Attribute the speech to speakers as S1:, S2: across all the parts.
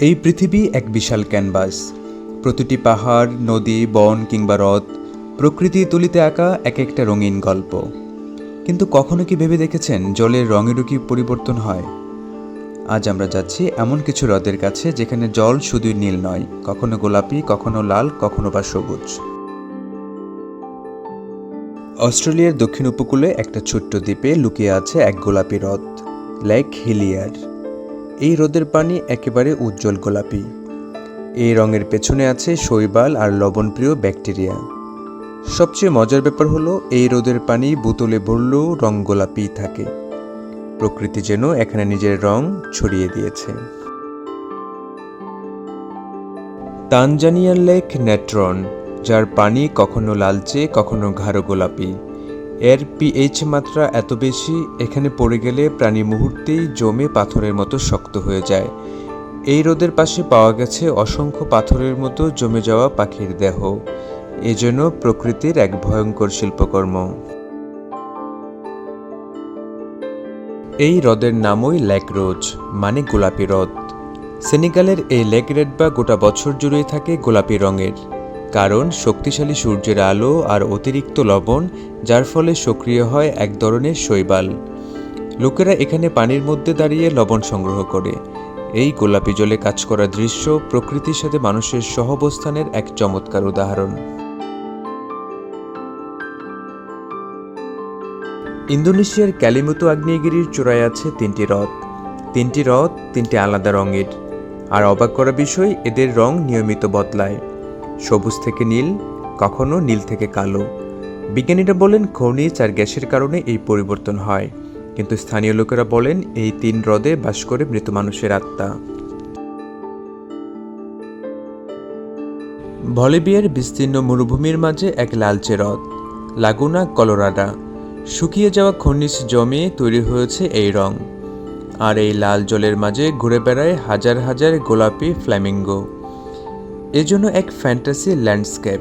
S1: এই পৃথিবী এক বিশাল ক্যানভাস। প্রতিটি পাহাড়, নদী, বন কিংবা হ্রদ, প্রকৃতি তুলিতে আঁকা এক একটা রঙিন গল্প। কিন্তু কখনো কি ভেবে দেখেছেন জলের রঙেরও কি পরিবর্তন হয়? আজ আমরা যাচ্ছি এমন কিছু হ্রদের কাছে যেখানে জল শুধুই নীল নয়, কখনো গোলাপি, কখনো লাল, কখনো বা সবুজ। অস্ট্রেলিয়ার দক্ষিণ উপকূলে একটা ছোট্ট দ্বীপে লুকিয়ে আছে এক গোলাপি হ্রদ, লেক হিলিয়ার। এই হ্রদের পানি একেবারে উজ্জ্বল গোলাপি। এই রঙের পেছনে আছে শৈবাল আর লবণপ্রিয় ব্যাকটেরিয়া। সবচেয়ে মজার ব্যাপার হলো, এই হ্রদের পানি বোতলে ভরলেও রং গোলাপিই থাকে। প্রকৃতি যেন এখানে নিজের রং ছড়িয়ে দিয়েছে। তানজানিয়ার লেক নেট্রন, যার পানি কখনো লালচে, কখনো গাঢ় গোলাপি। এর পিএইচ মাত্রা এত বেশি, এখানে পড়ে গেলে প্রাণী মুহূর্তেই জমে পাথরের মতো শক্ত হয়ে যায়। এই রোদের পাশে পাওয়া গেছে অসংখ্য পাথরের মতো জমে যাওয়া পাখির দেহ। এজন্য প্রকৃতির এক ভয়ঙ্কর শিল্পকর্ম। এই হ্রদের নামই লেক রোজ মানে গোলাপি হ্রদ। সেনেগালের এই লেক রেড বা গোটা বছর জুড়েই থাকে গোলাপি রঙের। কারণ শক্তিশালী সূর্যের আলো আর অতিরিক্ত লবণ, যার ফলে সক্রিয় হয় এক ধরনের শৈবাল। লোকেরা এখানে পানির মধ্যে দাঁড়িয়ে লবণ সংগ্রহ করে। এই গোলাপি জলে কাজ করা দৃশ্য প্রকৃতির সাথে মানুষের সহবস্থানের এক চমৎকার উদাহরণ। ইন্দোনেশিয়ার ক্যালিমুতো আগ্নেয়গিরির চূড়ায় আছে তিনটি হ্রদ। তিনটি হ্রদ তিনটি আলাদা রঙের। আর অবাক করা বিষয়, এদের রং নিয়মিত বদলায়। সবুজ থেকে নীল, কখনো নীল থেকে কালো। বিজ্ঞানীরা বলেন, খনিজ আর গ্যাসের কারণে এই পরিবর্তন হয়। কিন্তু স্থানীয় লোকেরা বলেন, এই তিন হ্রদে বাস করে মৃত মানুষের আত্মা। ভলিবিয়ার বিস্তীর্ণ মরুভূমির মাঝে এক লালচে হ্রদ, লাগুনা, কলোরাডা। শুকিয়ে যাওয়া খনিজ জমে তৈরি হয়েছে এই রং। আর এই লাল জলের মাঝে ঘুরে বেড়ায় হাজার হাজার গোলাপি ফ্ল্যামিঙ্গো। এজন্য এক ফ্যান্টাসি ল্যান্ডস্কেপ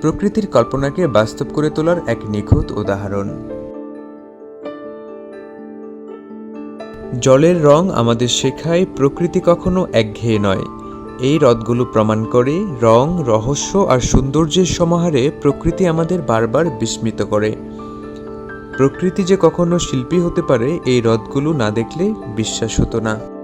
S1: প্রকৃতির কল্পনাকে বাস্তব করে তোলার এক নিখুঁত উদাহরণ। জলের রং আমাদের শেখায় প্রকৃতি কখনো একঘেয়ে নয়। এই হ্রদগুলো প্রমাণ করে রং, রহস্য আর সৌন্দর্যের সমাহারে প্রকৃতি আমাদের বারবার বিস্মিত করে। প্রকৃতি যে কখনো শিল্পী হতে পারে, এই হ্রদগুলো না দেখলে বিশ্বাস হতো না।